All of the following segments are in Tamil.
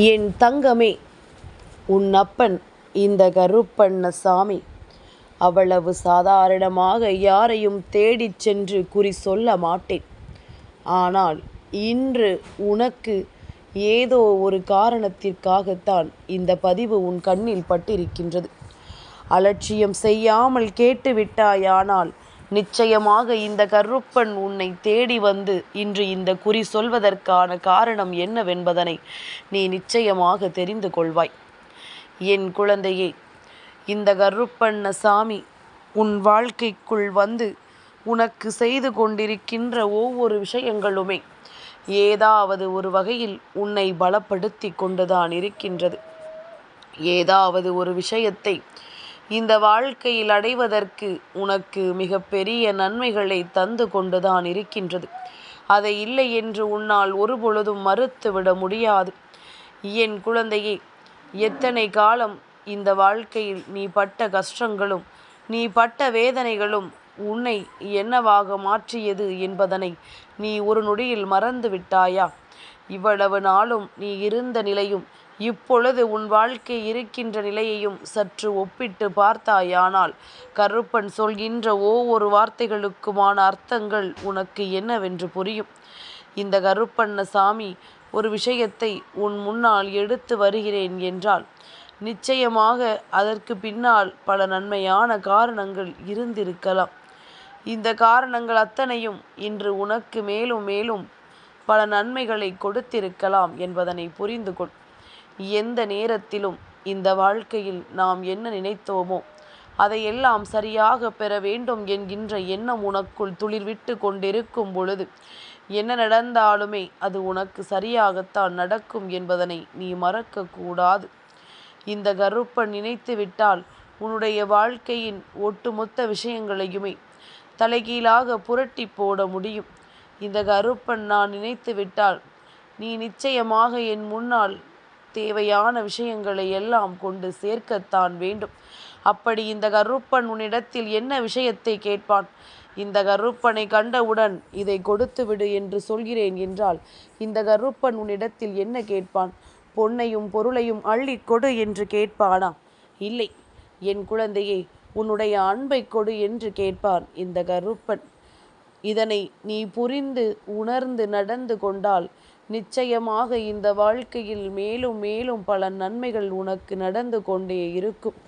என் தங்கமே உன் அப்பன் இந்த கருப்பண்ண சாமி அவ்வளவு சாதாரணமாக யாரையும் தேடிச் சென்று குறி சொல்ல மாட்டேன். ஆனால் இன்று உனக்கு ஏதோ ஒரு காரணத்திற்காகத்தான் இந்த பதிவு உன் கண்ணில் பட்டிருக்கின்றது. அலட்சியம் செய்யாமல் கேட்டுவிட்டாயானால் நிச்சயமாக இந்த கருப்பன் உன்னை தேடி வந்து இன்று இந்த குறி சொல்வதற்கான காரணம் என்னவென்பதனை நீ நிச்சயமாக தெரிந்து கொள்வாய். என் குழந்தையே இந்த கருப்பண்ண சாமி உன் வாழ்க்கைக்குள் வந்து உனக்கு செய்து கொண்டிருக்கின்ற ஒவ்வொரு விஷயங்களுமே ஏதாவது ஒரு வகையில் உன்னை பலப்படுத்தி கொண்டுதான் இருக்கின்றது. ஏதாவது ஒரு விஷயத்தை இந்த வாழ்க்கையில் அடைவதற்கு உனக்கு மிகப்பெரிய நன்மைகளை தந்து கொண்டுதான் இருக்கின்றது. அதை இல்லை என்று உன்னால் ஒரு பொழுதும் மறுத்துவிட முடியாது. என் குழந்தையே எத்தனை காலம் இந்த வாழ்க்கையில் நீ பட்ட கஷ்டங்களும் நீ பட்ட வேதனைகளும் உன்னை என்னவாக மாற்றியது என்பதனை நீ ஒரு நொடியில் மறந்து விட்டாயா? இவ்வளவு நாளும் நீ இருந்த நிலையும் இப்பொழுது உன் வாழ்க்கை இருக்கின்ற நிலையையும் சற்று ஒப்பிட்டு பார்த்தாயானால் கருப்பன் சொல்கின்ற ஒவ்வொரு வார்த்தைகளுக்குமான அர்த்தங்கள் உனக்கு என்னவென்று புரியும். இந்த கருப்பண்ண சாமி ஒரு விஷயத்தை உன் முன்னால் எடுத்து வருகிறேன் என்றால் நிச்சயமாக அதற்கு பின்னால் பல நன்மையான காரணங்கள் இருந்திருக்கலாம். இந்த காரணங்கள் அத்தனையும் இன்று உனக்கு மேலும் மேலும் பல நன்மைகளை கொடுத்திருக்கலாம் என்பதனை புரிந்து கொள் எந்த நேரத்திலும் இந்த வாழ்க்கையில் நாம் என்ன நினைத்தோமோ அதையெல்லாம் சரியாக பெற வேண்டும் என்கின்ற எண்ணம் உனக்குள் துளிர்விட்டு கொண்டிருக்கும் பொழுது என்ன நடந்தாலுமே அது உனக்கு சரியாகத்தான் நடக்கும் என்பதனை நீ மறக்கக்கூடாது. இந்த கருப்பன் நினைத்து விட்டால் உன்னுடைய வாழ்க்கையின் ஒட்டுமொத்த விஷயங்களையுமே தலைகீழாக புரட்டி போட முடியும். இந்த கருப்பன் நான் நினைத்து விட்டால் நீ நிச்சயமாக என் முன்னால் தேவையான விஷயங்களை எல்லாம் கொண்டு சேர்க்கத்தான் வேண்டும். அப்படி இந்த கருப்பன் உன்னிடத்தில் என்ன விஷயத்தை கேட்பான்? இந்த கருப்பனை கண்டவுடன் இதை கொடுத்து விடு என்று சொல்கிறேன் என்றால் இந்த கருப்பன் உன்னிடத்தில் என்ன கேட்பான்? பொன்னையும் பொருளையும் அள்ளி கொடு என்று கேட்பானா? இல்லை. என் குழந்தையே உன்னுடைய அன்பை கொடு என்று கேட்பான் இந்த கருப்பன். இதனை நீ புரிந்து உணர்ந்து நடந்து கொண்டால் நிச்சயமாக இந்த வாழ்க்கையில் மேலும் மேலும் பல நன்மைகள் உனக்கு நடந்து கொண்டே இருக்கும்.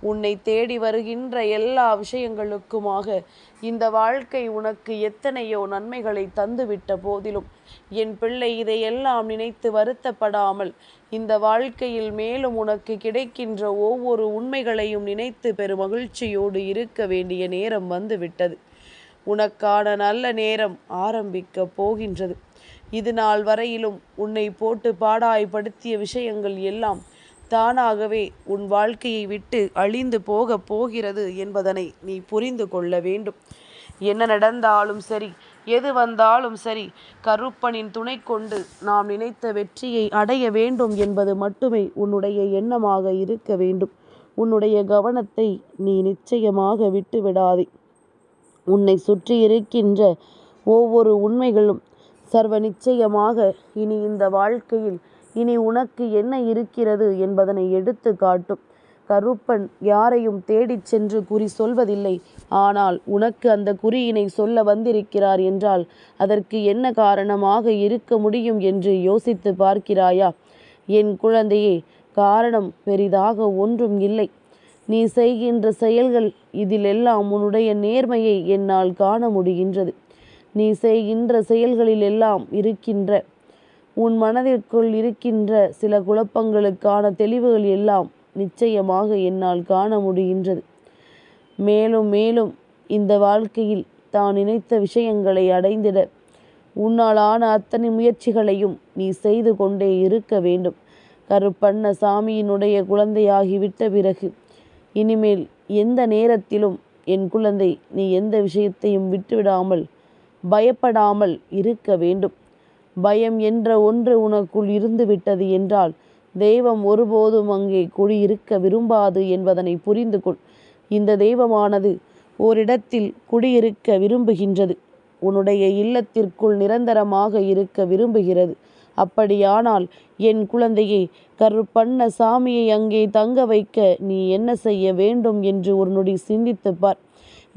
உன்னை தேடி வருகின்ற எல்லா விஷயங்களுக்குமாக இந்த வாழ்க்கை உனக்கு எத்தனையோ நன்மைகளை தந்துவிட்ட போதிலும் என் பிள்ளை இதையெல்லாம் நினைத்து வருத்தப்படாமல் இந்த வாழ்க்கையில் மேலும் உனக்கு கிடைக்கின்ற ஒவ்வொரு உண்மைகளையும் நினைத்து பெருமகிழ்ச்சியோடு இருக்க வேண்டிய நேரம் வந்துவிட்டது. உனக்கான நல்ல நேரம் ஆரம்பிக்க போகின்றது. இது நாள் வரையிலும் உன்னை போட்டு பாடாய்படுத்திய விஷயங்கள் எல்லாம் தானாகவே உன் வாழ்க்கையை விட்டு அழிந்து போக போகிறது என்பதனை நீ புரிந்து கொள்ள வேண்டும். என்ன நடந்தாலும் சரி எது வந்தாலும் சரி கருப்பனின் துணை கொண்டு நாம் நினைத்த வெற்றியை அடைய வேண்டும் என்பது மட்டுமே உன்னுடைய எண்ணமாக இருக்க வேண்டும். உன்னுடைய கவனத்தை நீ நிச்சயமாக விட்டுவிடாதே. உன்னை சுற்றி இருக்கின்ற ஒவ்வொரு உண்மைகளும் சர்வ நிச்சயமாக இனி இந்த வாழ்க்கையில் இனி உனக்கு என்ன இருக்கிறது என்பதனை எடுத்து காட்டும். கருப்பன் யாரையும் தேடிச் சென்று குறி சொல்வதில்லை. ஆனால் உனக்கு அந்த குறியினை சொல்ல வந்திருக்கிறார் என்றால் அதற்கு என்ன காரணமாக இருக்க முடியும் என்று யோசித்து பார்க்கிறாயா? என் குழந்தையே காரணம் பெரிதாக ஒன்றும் இல்லை. நீ செய்கின்ற செயல்கள் இதிலெல்லாம் உன்னுடைய நேர்மையை என்னால் காண முடிகின்றது. நீ செய்கின்ற செயல்களில் எல்லாம் இருக்கின்ற உன் மனதிற்குள் இருக்கின்ற சில குழப்பங்களுக்கான தெளிவுகள் எல்லாம் நிச்சயமாக என்னால் காண முடிகின்றது. மேலும் மேலும் இந்த வாழ்க்கையில் தான் நினைத்த விஷயங்களை அடைந்திட உன்னாலான அத்தனை முயற்சிகளையும் நீ செய்து கொண்டே இருக்க வேண்டும். கருப்பண்ண சாமியினுடைய குழந்தையாகிவிட்ட பிறகு இனிமேல் எந்த நேரத்திலும் என் குழந்தை நீ எந்த விஷயத்தையும் விட்டுவிடாமல் பயப்படாமல் இருக்க வேண்டும். பயம் என்ற ஒன்று உனக்குள் இருந்து விட்டது என்றால் தெய்வம் ஒருபோதும் அங்கே குடியிருக்க விரும்பாது என்பதனை புரிந்து கொள் இந்த தெய்வமானது ஓரிடத்தில் குடியிருக்க விரும்புகின்றது. உன்னுடைய இல்லத்திற்குள் நிரந்தரமாக இருக்க விரும்புகிறது. அப்படியானால் என் குழந்தையை கருப்பண்ண சாமியை அங்கே தங்க வைக்க நீ என்ன செய்ய வேண்டும் என்று ஒரு நொடி சிந்தித்துப்பார்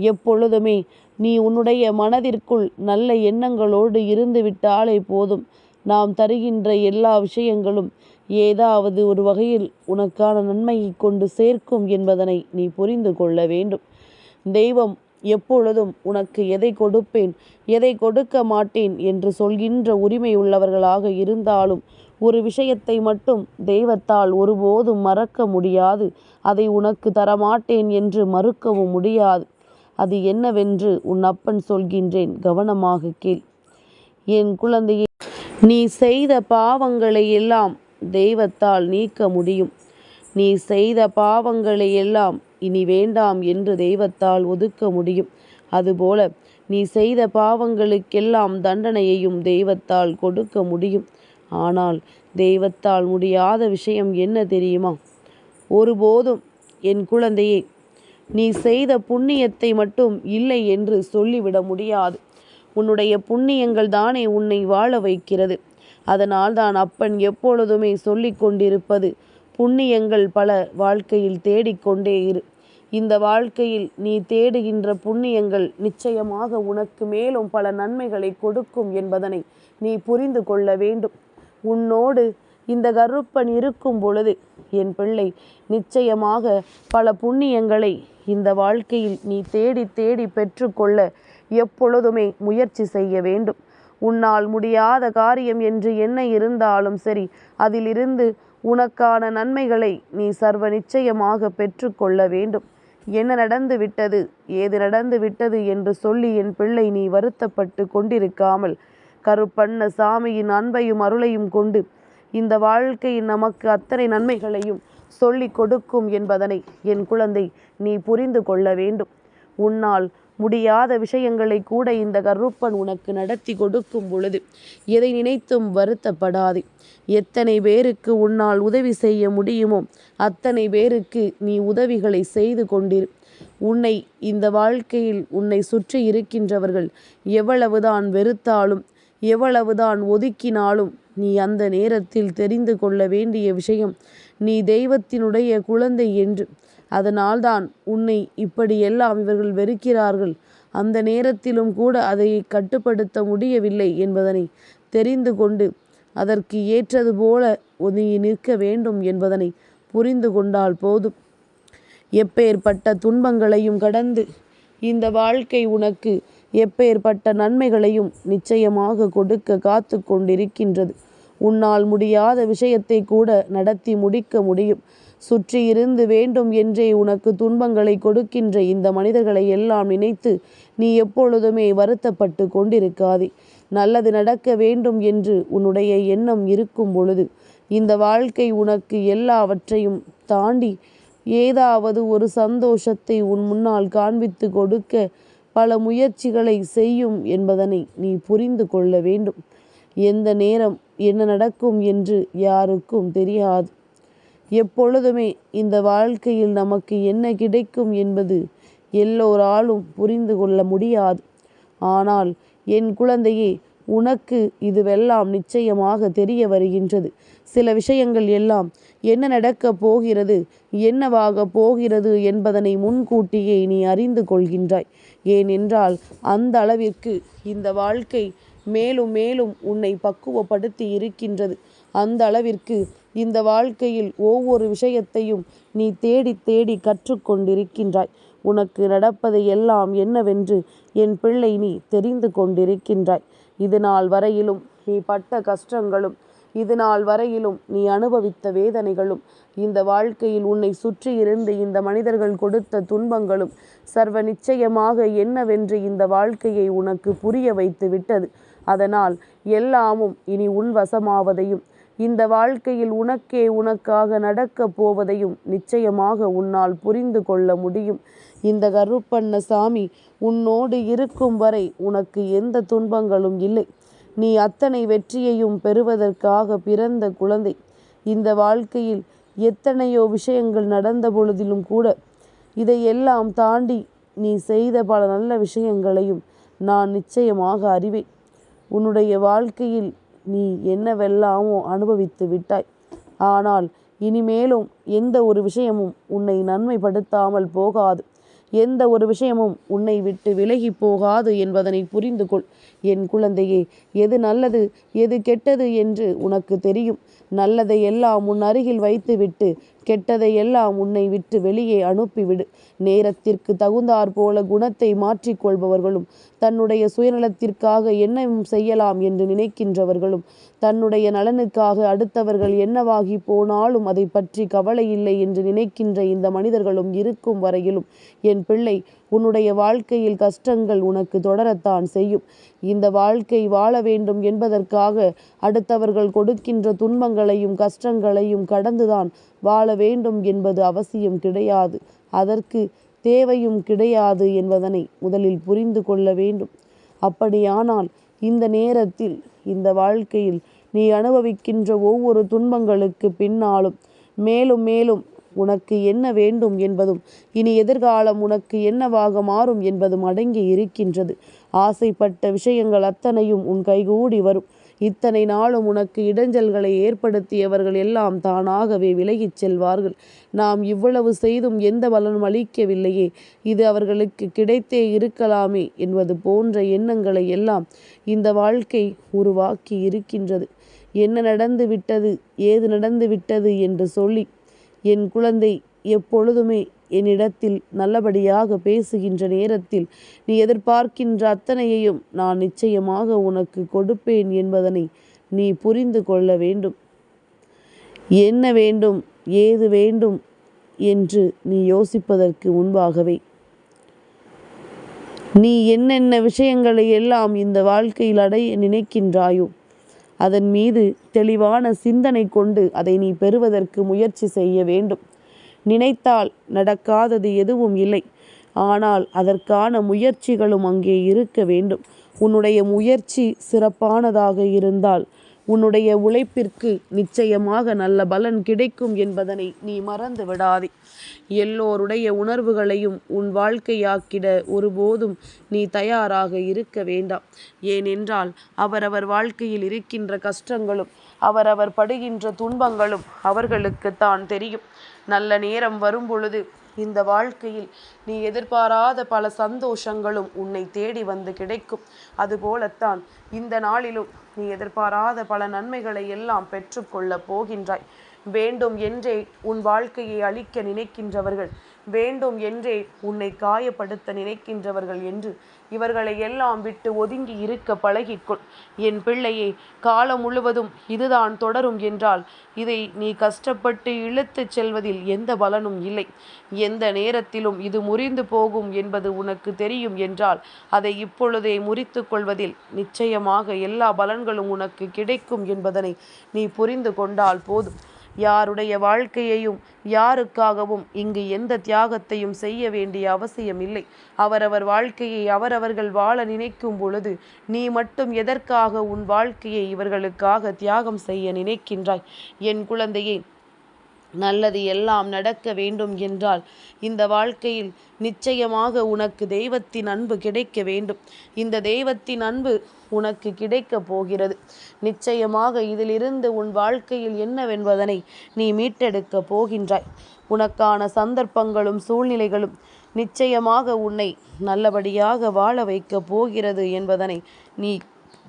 எப்பொழுதுமே நீ உன்னுடைய மனதிற்குள் நல்ல எண்ணங்களோடு இருந்து விட்டாலே போதும். நாம் தருகின்ற எல்லா விஷயங்களும் ஏதாவது ஒரு வகையில் உனக்கான நன்மையை கொண்டு சேர்க்கும் என்பதனை நீ புரிந்து கொள்ள வேண்டும். தெய்வம் எப்பொழுதும் உனக்கு எதை கொடுப்பேன் எதை கொடுக்க மாட்டேன் என்று சொல்கின்ற உரிமை உள்ளவர்களாக இருந்தாலும் ஒரு விஷயத்தை மட்டும் தெய்வத்தால் ஒருபோதும் மறக்க முடியாது. அதை உனக்கு தரமாட்டேன் என்று மறுக்கவும் முடியாது. அது என்னவென்று உன் அப்பன் சொல்கின்றேன். கவனமாக கேள். என் குழந்தையை நீ செய்த பாவங்களை எல்லாம் தெய்வத்தால் நீக்க முடியும். நீ செய்த பாவங்களை எல்லாம் இனி வேண்டாம் என்று தெய்வத்தால் ஒதுக்க முடியும். அதுபோல நீ செய்த பாவங்களுக்கெல்லாம் தண்டனையையும் தெய்வத்தால் கொடுக்க முடியும். ஆனால் தெய்வத்தால் முடியாத விஷயம் என்ன தெரியுமா? ஒருபோதும் என் குழந்தையே நீ செய்த புண்ணியத்தை மட்டும் இல்லை என்று சொல்லிவிட முடியாது. உன்னுடைய புண்ணியங்கள் தானே உன்னை வாழ வைக்கிறது. அதனால் தான் அப்பன் எப்பொழுதுமே சொல்லிக் கொண்டிருப்பது புண்ணியங்கள் பல வாழ்க்கையில் தேடிக்கொண்டே இரு. இந்த வாழ்க்கையில் நீ தேடுகின்ற புண்ணியங்கள் நிச்சயமாக உனக்கு மேலும் பல நன்மைகளை கொடுக்கும் என்பதனை நீ புரிந்து கொள்ள வேண்டும். உன்னோடு இந்த கருப்பன் இருக்கும் பொழுது என் பிள்ளை நிச்சயமாக பல புண்ணியங்களை இந்த வாழ்க்கையில் நீ தேடி தேடி பெற்றுக்கொள்ள எப்பொழுதுமே முயற்சி செய்ய வேண்டும். உன்னால் முடியாத காரியம் என்று என்ன இருந்தாலும் சரி அதிலிருந்து உனக்கான நன்மைகளை நீ சர்வ நிச்சயமாக பெற்றுக்கொள்ள வேண்டும். என்ன நடந்து விட்டது ஏது நடந்து விட்டது என்று சொல்லி என் பிள்ளை நீ வருத்தப்பட்டு கொண்டிருக்காமல் கருப்பண்ண சாமியின் அன்பையும் அருளையும் கொண்டு இந்த வாழ்க்கையின் நமக்கு அத்தனை நன்மைகளையும் சொல்லிக் கொடுக்கும் என்பதனை என் குழந்தை நீ புரிந்து கொள்ள வேண்டும். உன்னால் முடியாத விஷயங்களை கூட இந்த கருப்பன் உனக்கு நடத்தி கொடுக்கும் பொழுது எதை நினைத்தும் வருத்தப்படாதே. எத்தனை பேருக்கு உன்னால் உதவி செய்ய முடியுமோ அத்தனை பேருக்கு நீ உதவிகளை செய்து கொண்டிரு. உன்னை இந்த வாழ்க்கையில் உன்னை சுற்றி இருக்கின்றவர்கள் எவ்வளவுதான் வெறுத்தாலும் எவ்வளவுதான் ஒதுக்கினாலும் நீ அந்த நேரத்தில் தெரிந்து கொள்ள வேண்டிய விஷயம் நீ தெய்வத்தினுடைய குழந்தை என்று. அதனால்தான் உன்னை இப்படியெல்லாம் இவர்கள் வெறுக்கிறார்கள். அந்த நேரத்திலும் கூட அதை கட்டுப்படுத்த முடியவில்லை என்பதனை தெரிந்து கொண்டு அதற்கு ஏற்றது போல நீ நிற்க வேண்டும் என்பதனை புரிந்து கொண்டால் போதும். எப்பேற்பட்ட துன்பங்களையும் கடந்து இந்த வாழ்க்கை உனக்கு எப்பேற்பட்ட நன்மைகளையும் நிச்சயமாக கொடுக்க காத்து கொண்டிருக்கின்றது. உன்னால் முடியாத விஷயத்தை கூட நடத்தி முடிக்க முடியும். சுற்றி இருந்து வேண்டும் என்றே உனக்கு துன்பங்களை கொடுக்கின்ற இந்த மனிதர்களை எல்லாம் நினைத்து நீ எப்பொழுதுமே வருத்தப்பட்டு கொண்டிருக்காதே. நல்லது நடக்க வேண்டும் என்று உன்னுடைய எண்ணம் இருக்கும் பொழுது இந்த வாழ்க்கை உனக்கு எல்லாவற்றையும் தாண்டி ஏதாவது ஒரு சந்தோஷத்தை உன் முன்னால் காண்பித்து கொடுக்க பல முயற்சிகளை செய்யும் என்பதனை நீ புரிந்து கொள்ள வேண்டும். எந்த நேரம் என்ன நடக்கும் என்று யாருக்கும் தெரியாது. எப்பொழுதுமே இந்த வாழ்க்கையில் நமக்கு என்ன கிடைக்கும் என்பது எல்லோராலும் புரிந்து கொள்ள முடியாது. ஆனால் என் குழந்தையே உனக்கு இதுவெல்லாம் நிச்சயமாக தெரிய வருகின்றது. சில விஷயங்கள் எல்லாம் என்ன நடக்கப் போகிறது என்னவாக போகிறது என்பதனை முன்கூட்டியே நீ அறிந்து கொள்கின்றாய். ஏனென்றால் அந்த அளவிற்கு இந்த வாழ்க்கை மேலும் மேலும் உன்னை பக்குவப்படுத்தி இருக்கின்றது. அந்த அளவிற்கு இந்த வாழ்க்கையில் ஒவ்வொரு விஷயத்தையும் நீ தேடி தேடி கற்றுக்கொண்டிருக்கின்றாய். உனக்கு நடப்பது எல்லாம் என்னவென்று என் பிள்ளை நீ தெரிந்து கொண்டிருக்கின்றாய். இது நாள் வரையிலும் நீ பட்ட கஷ்டங்களும் இது நாள் வரையிலும் நீ அனுபவித்த வேதனைகளும் இந்த வாழ்க்கையில் உன்னை சுற்றி இருந்து இந்த மனிதர்கள் கொடுத்த துன்பங்களும் சர்வ நிச்சயமாக என்னவென்று இந்த வாழ்க்கையை உனக்கு புரிய வைத்து விட்டது. அதனால் எல்லாமும் இனி உன் வசமாவதையும் இந்த வாழ்க்கையில் உனக்கே உனக்காக நடக்கப் போவதையும் நிச்சயமாக உன்னால் புரிந்து கொள்ள முடியும். இந்த கருப்பண்ண சாமி உன்னோடு இருக்கும் வரை உனக்கு எந்த துன்பங்களும் இல்லை. நீ அத்தனை வெற்றியையும் பெறுவதற்காக பிறந்த குழந்தை. இந்த வாழ்க்கையில் எத்தனையோ விஷயங்கள் நடந்த பொழுதிலும் கூட இதையெல்லாம் தாண்டி நீ செய்த பல நல்ல விஷயங்களையும் நான் நிச்சயமாக அறிவேன். உன்னுடைய வாழ்க்கையில் நீ என்னவெல்லாமோ அனுபவித்து விட்டாய். ஆனால் இனிமேலும் எந்த ஒரு விஷயமும் உன்னை நன்மைப்படுத்தாமல் போகாது. எந்த ஒரு விஷயமும் உன்னை விட்டு விலகி போகாது என்பதனை புரிந்து கொள். என் குழந்தையே எது நல்லது எது கெட்டது என்று உனக்கு தெரியும். நல்லதை எல்லாம் உன் அருகில் வைத்துவிட்டு கெட்டதை எல்லாம் உன்னை விட்டு வெளியே அனுப்பிவிடு. நேரத்திற்கு தகுந்தாற் போல குணத்தை மாற்றிக்கொள்பவர்களும் தன்னுடைய சுயநலத்திற்காக என்னவும் செய்யலாம் என்று நினைக்கின்றவர்களும் தன்னுடைய நலனுக்காக அடுத்தவர்கள் என்னவாகி போனாலும் அதை பற்றி கவலை இல்லை என்று நினைக்கின்ற இந்த மனிதர்களும் இருக்கும் வரையிலும் என் பிள்ளை உன்னுடைய வாழ்க்கையில் கஷ்டங்கள் உனக்கு தொடரத்தான் செய்யும். இந்த வாழ்க்கை வாழ வேண்டும் என்பதற்காக அடுத்தவர்கள் கொடுக்கின்ற துன்பங்களையும் கஷ்டங்களையும் கடந்துதான் வாழ வேண்டும் என்பது அவசியம் கிடையாது. அதற்கு தேவையும் கிடையாது என்பதனை முதலில் புரிந்து கொள்ள வேண்டும். அப்படியானால் இந்த நேரத்தில் இந்த வாழ்க்கையில் நீ அனுபவிக்கின்ற ஒவ்வொரு துன்பங்களுக்கு பின்னாலும் மேலும் மேலும் உனக்கு என்ன வேண்டும் என்பதும் இனி எதிர்காலம் உனக்கு என்னவாக மாறும் என்பதும் அடங்கி இருக்கின்றது. ஆசைப்பட்ட விஷயங்கள் அத்தனையும் உன் கைகூடி வரும். இத்தனை நாளும் உனக்கு இடைஞ்சல்களை ஏற்படுத்தியவர்கள் எல்லாம் தானாகவே விலகிச் செல்வார்கள். நாம் இவ்வளவு செய்தும் எந்த பலனும் அளிக்கவில்லையே. இது அவர்களுக்கு கிடைத்தே இருக்கலாமே என்பது போன்ற எண்ணங்களை எல்லாம் இந்த வாழ்க்கை உருவாக்கி இருக்கின்றது. என்ன நடந்து விட்டது ஏது நடந்து விட்டது என்று சொல்லி என் குழந்தை எப்பொழுதுமே என்னிடத்தில் நல்லபடியாக பேசுகின்ற நேரத்தில் நீ எதிர்பார்க்கின்ற அத்தனையையும் நான் நிச்சயமாக உனக்கு கொடுப்பேன் என்பதனை நீ புரிந்து கொள்ள வேண்டும். என்ன வேண்டும் ஏது வேண்டும் என்று நீ யோசிப்பதற்கு முன்பாகவே. நீ என்னென்ன விஷயங்களை எல்லாம் இந்த வாழ்க்கையில் அடைய நினைக்கின்றாயோ அதன் மீது தெளிவான சிந்தனை கொண்டு அதை நீ பெறுவதற்கு முயற்சி செய்ய வேண்டும். நினைத்தால் நடக்காதது எதுவும் இல்லை. ஆனால் அதற்கான முயற்சிகளும் அங்கே இருக்க வேண்டும். உன்னுடைய முயற்சி சிறப்பானதாக இருந்தால் உன்னுடைய உழைப்பிற்கு நிச்சயமாக நல்ல பலன் கிடைக்கும் என்பதனை நீ மறந்து விடாதே. எல்லோருடைய உணர்வுகளையும் உன் வாழ்க்கையாக்கிட ஒருபோதும் நீ தயாராக இருக்க வேண்டாம். ஏனென்றால் அவரவர் வாழ்க்கையில் இருக்கின்ற கஷ்டங்களும் அவரவர் படுகின்ற துன்பங்களும் அவர்களுக்கு தான் தெரியும். நல்ல நேரம் வரும் பொழுது இந்த வாழ்க்கையில் நீ எதிர்பாராத பல சந்தோஷங்களும் உன்னை தேடி வந்து கிடைக்கும். அதுபோலத்தான் இந்த நாளிலும் நீ எதிர்பாராத பல நன்மைகளை எல்லாம் பெற்றுக்கொள்ளப் போகின்றாய். வேண்டும் என்றே உன் வாழ்க்கையை அழிக்க நினைக்கின்றவர்கள் வேண்டும் என்றே உன்னை காயப்படுத்த நினைக்கின்றவர்கள் என்று இவர்களை எல்லாம் விட்டு ஒதுங்கி இருக்க பழகிக்கொள். என் பிள்ளையே காலம் முழுவதும் இதுதான் தொடரும் என்றால் இதை நீ கஷ்டப்பட்டு இழுத்துச் செல்வதில் எந்த பலனும் இல்லை. எந்த நேரத்திலும் இது முறிந்து போகும் என்பது உனக்கு தெரியும் என்றால் அதை இப்பொழுதே முறித்து கொள்வதில் நிச்சயமாக எல்லா பலன்களும் உனக்கு கிடைக்கும் என்பதனை நீ புரிந்து கொண்டால் போதும். யாருடைய வாழ்க்கையையும் யாருக்காகவும் இங்கு எந்த தியாகத்தையும் செய்ய வேண்டிய அவசியம் இல்லை அவரவர் வாழ்க்கையை அவரவர்கள் வாழ நினைக்கும் பொழுது நீ மட்டும் எதற்காக உன் வாழ்க்கையை இவர்களுக்காக தியாகம் செய்ய நினைக்கின்றாய்? என் குழந்தையே நல்லது எல்லாம் நடக்க வேண்டும் என்றால் இந்த வாழ்க்கையில் நிச்சயமாக உனக்கு தெய்வத்தின் அன்பு கிடைக்க வேண்டும். இந்த தெய்வத்தின் அன்பு உனக்கு கிடைக்கப் போகிறது. நிச்சயமாக இதிலிருந்து உன் வாழ்க்கையில் என்னவென்பதனை நீ மீட்டெடுக்கப் போகின்றாய். உனக்கான சந்தர்ப்பங்களும் சூழ்நிலைகளும் நிச்சயமாக உன்னை நல்லபடியாக வாழ வைக்கப் போகிறது என்பதனை நீ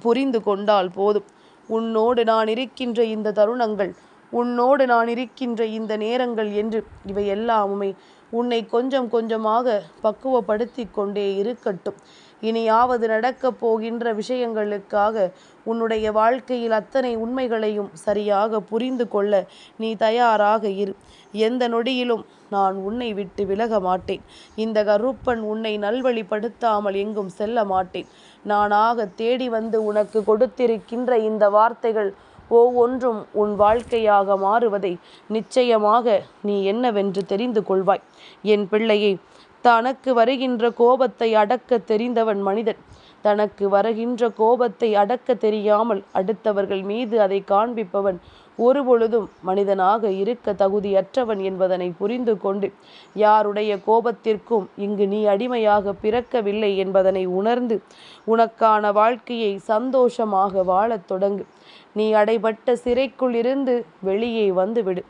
புரிந்து கொண்டால் போதும். உன்னோடு நான் இருக்கின்ற இந்த தருணங்கள் உன்னோடு நான் இருக்கின்ற இந்த நேரங்கள் என்று இவை எல்லாமுமே உன்னை கொஞ்சம் கொஞ்சமாக பக்குவப்படுத்தி கொண்டே இருக்கட்டும். இனியாவது நடக்கப் போகின்ற விஷயங்களுக்காக உன்னுடைய வாழ்க்கையில் அத்தனை உண்மைகளையும் சரியாக புரிந்து கொள்ள நீ தயாராக இரு. எந்த நொடியிலும் நான் உன்னை விட்டு விலக மாட்டேன். இந்த கருப்பன் உன்னை நல்வழிப்படுத்தாமல் எங்கும் செல்ல மாட்டேன். நானாக தேடி வந்து உனக்கு கொடுத்திருக்கின்ற இந்த வார்த்தைகள் ஒவ்வொன்றும் உன் வாழ்க்கையாக மாறுவதை நிச்சயமாக நீ என்னவென்று தெரிந்து கொள்வாய். என் பிள்ளையை தனக்கு வருகின்ற கோபத்தை அடக்க தெரிந்தவன் மனிதன். தனக்கு வருகின்ற கோபத்தை அடக்க தெரியாமல் அடுத்தவர்கள் மீது அதை காண்பிப்பவன் ஒருபொழுதும் மனிதனாக இருக்க தகுதியற்றவன் என்பதனை புரிந்து கொண்டு யாருடைய கோபத்திற்கும் இங்கு நீ அடிமையாக பிறக்கவில்லை என்பதனை உணர்ந்து உனக்கான வாழ்க்கையை சந்தோஷமாக வாழத் தொடங்கு. நீ அடைபட்ட சிறைக்குள் இருந்து வெளியே வந்துவிடு.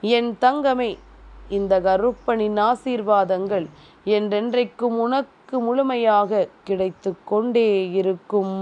என் தங்கமே இந்த கருப்பனின் ஆசீர்வாதங்கள் என்றென்றைக்கும் உனக்கு முழுமையாக கிடைத்து கொண்டே இருக்கும்.